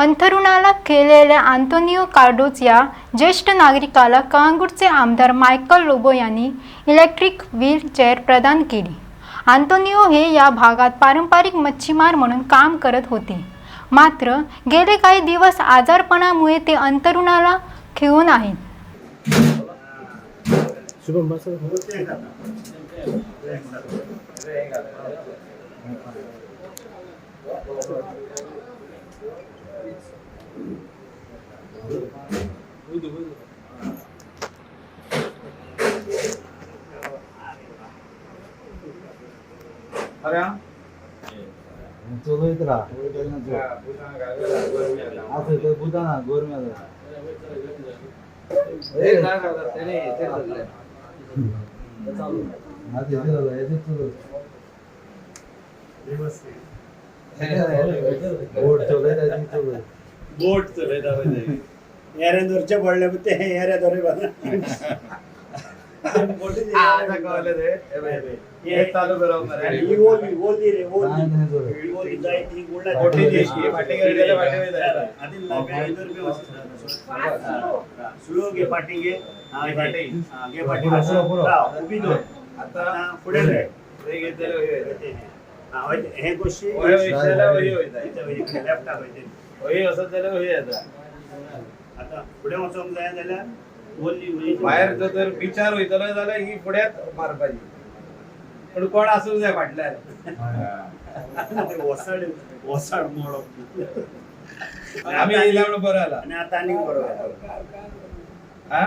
अंथरुणाला केलेल्या Antonio Cardozo या ज्येष्ठ नागरिकाला कळंगूटचे आमदार मायकल लोबो यांनी इलेक्ट्रिक व्हीलचेअर प्रदान केली. आंतोनिओ हे या भागात पारंपरिक मच्छीमार म्हणून काम करत होते. मात्र गेले काही दिवस आजारपणामुळे ते अंतरुणाला खेळून आहेत. चलयत राहा असं तर बुधा ना गोरम्याला आज येते दादा येते चलत बोट चलत आहे चलत बोट चलयता एऱ्यादोरचे पडले पण ते एऱ्यादोरे चालू बरोबर ही ओली ओली रे ओली काय नाही चलत ही ओली जाय ती गुळा मोठी दिसली, फाटीवर गेल्या फाटीवर जायला. आधी लागा इधर पे वसिष्ठ सुलो घे पाठी घे हा घे पाटी. हा, घे पाठी पुढं, पुढं, पुढं. राव, उभी दोन आता आता पुढे रे हे घेतलेलं होय. हा, हे गोष्टी विषयाला होय होय इथं होय, होय आता. आता पुढे वचोंक जाय जाल्यार ओली ओली बाहेर जो तर विचार वयतलो जाल्यार ही फुड्यात मारपाची पण कोण आसूंक जाय फाटल्यान वसाड वसाड मोडो. आम्ही येयला म्हणून बरं आला. आणि आता आनीक बरो जाता. हा?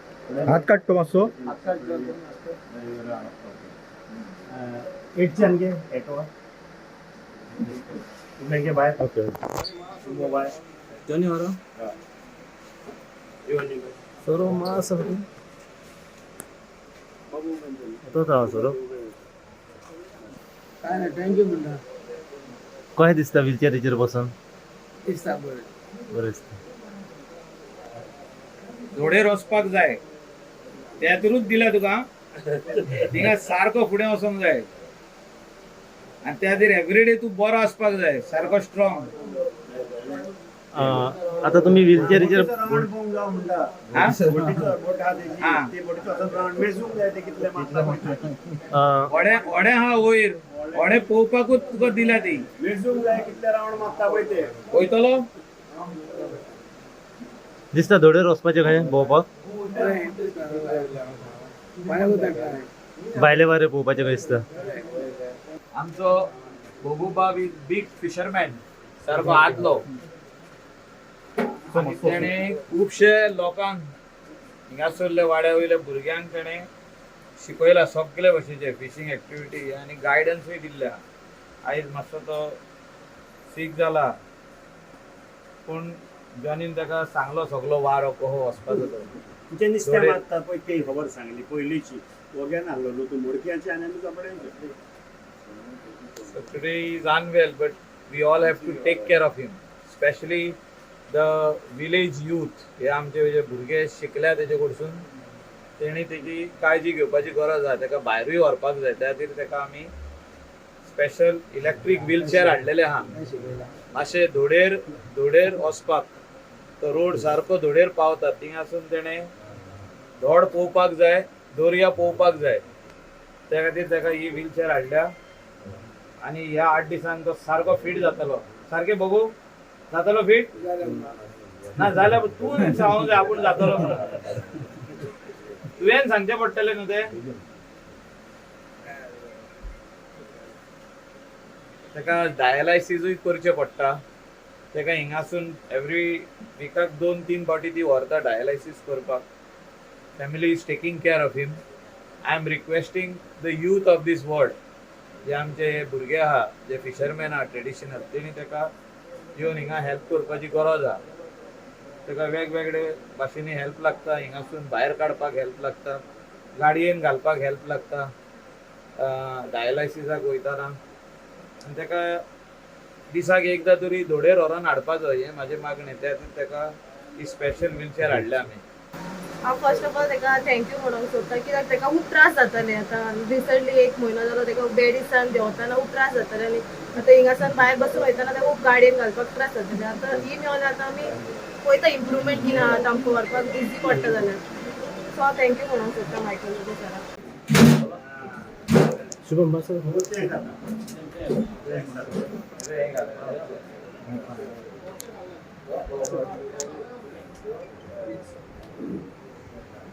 हात मासो एटच्यान घे एटवा पुढे घे बाहेर. ओके. मोबाईल दोन्ही वर. सर्व मास तो था सर्व काय नाही थँक्यू म्हणलं. काय दिसता व्हीलचेअर तेचेर बसून? दिसता बरं बरें दिसता. घोडेर वचपाक जाय. त्यातूच दिला तुका थिंगा सारको फुडें वचोंक जाय. आनी त्या खातीर एवरीडे तूं बरो आसपाक जाय. सारको स्ट्रॉंग आता तुम्ही मारता पळय. व्हडे व्हडे हा? वयर व्हडे पळोवपाकूच तुका दिला ती. मेजूंक जाय कितले राऊंड मारता पळय ते? वयतलो दिसता धोडेर वचपाचें खंय भोंवपाक भायले वारे पळोवपाचें खंय दिसता आमचो बोबुबा इज बीग फिशरमॅन सारको आदलो. आनी तेणे खुबशे लोकांक हिंगासरले वाड्या वयल्या भुरग्यांक तेणे शिकयला सगळे भशेचे फिशींग एक्टिविटी आनी गायडन्सूय दिल्ल्या. आयज मातसो तो सीक जाला. पूण जॉनीन ताका सांगलो सगलो वारो कहो वचपाचो तो. नुस्तें थोडे- मारता पळय ती खबर सांगली पयलींची वोग्यान आहलो तूं मुडक्याची आनी आमी कपडे So today he is unwell, but we all have to take care of him, especially the village youth. हे आमचे जे भुरगे शिकल्या तेजे कडसून तेणी तेजी काळजी घेवपाची गरज आहा. ताका भायरूय व्हरपाक जाय. त्या खातीर ताका आमी स्पेशल इलेक्ट्रीक व्हीलचेअर हाडलेले आहा मातशे धोडेर धोडेर वचपाक. तो रोड सारको धोडेर पावता थिंगासून तेणे धोड पोवपाक जाय दोर्या पोवपाक जाय. त्या खातीर ताका ही व्हीलचेअर हाडल्या. आनी ह्या आठ दिसान तो सारको फिट जातलो. सारकें बघू जातलो फिट ना जाल्यार तूं सांगूंक जाय आपूण जातलो. म्हणून तुवें सांगचें पडटलें न्हू तें ताका डायलायसिसूय करचें पडटा. ताका हिंगासून एवरी विकाक दोन तीन फावटी ती व्हरता डायलायसीस करपाक. Family is taking care of him I am requesting the youth of this world जे आमचे भुरगे आहा जे फिशरमॅन आहा ट्रेडिशनल तेणी ताका येवन हिंगा हेल्प करपाची गरज आहा. ताका वेगवेगळे भाशेनी हेल्प लागता हिंगासून भायर काडपाक हेल्प लागता गाडयेन घालपाक हेल्प लागता डायलायसिसाक वयताना. आनी ताका दिसाक एकदां तरी धोडेर व्हरोन हाडपाचो हें म्हाजें मागणें. त्या खातीर ताका ही स्पेशल व्हीलचेअर हाडल्या आमी हांव फर्स्ट ऑफ ऑल ताका थँक्यू म्हणूंक सोदता कित्याक ताका खूब त्रास जाताले आतां रिसंटली एक म्हयनो जालो ताका बेडीसान देंवताना खूब त्रास जाताले आनी आतां हिंगासान भायर बसून वयताना ताका खूब गाडयेन घालपाक त्रास जाताले आतां ही मेळोन आतां आमी पळयता इम्प्रुवमेंट कितें आहा आतां आमकां व्हरपाक इजी पडटा जाल्यार सो हांव थँक्यू म्हणूंक सोदता मायकल सराक शुभम बस. you.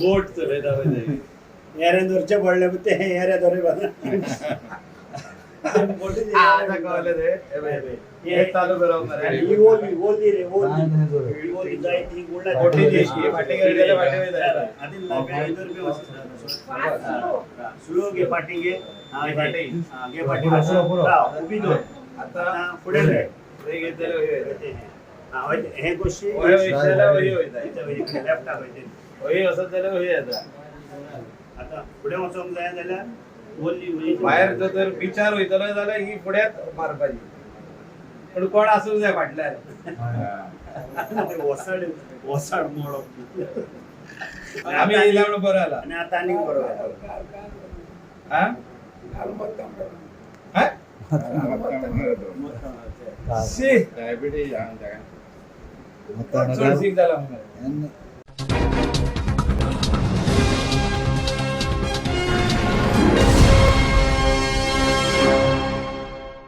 बोट चालू करप मरे ही ओली ओली रे ओली. काय नाही करत. ही ओली जाय ती गुंडा मोठी जी ही फाटी गेली जाल्यार फाटी वयता. आधी लांबे इधर बी वचता. स्लो घे फाटी घे. राव, उभी दोन आता फुडें रे हे गोष्टी. लेफ्टाक वयते होय वचत जाल्यार होय येता आता फुडें वचोंक जाय जाल्यार भायर जर बिचार वयतलो जाल्यार ही फुड्यात मारपाची पण कोण आसूंक जाय फाटल्यान वसाड वसाड मोडो. आमी येयल्या म्हणून बरो जाला आणि आता आनीक बरो. हा? हा? सीक जाला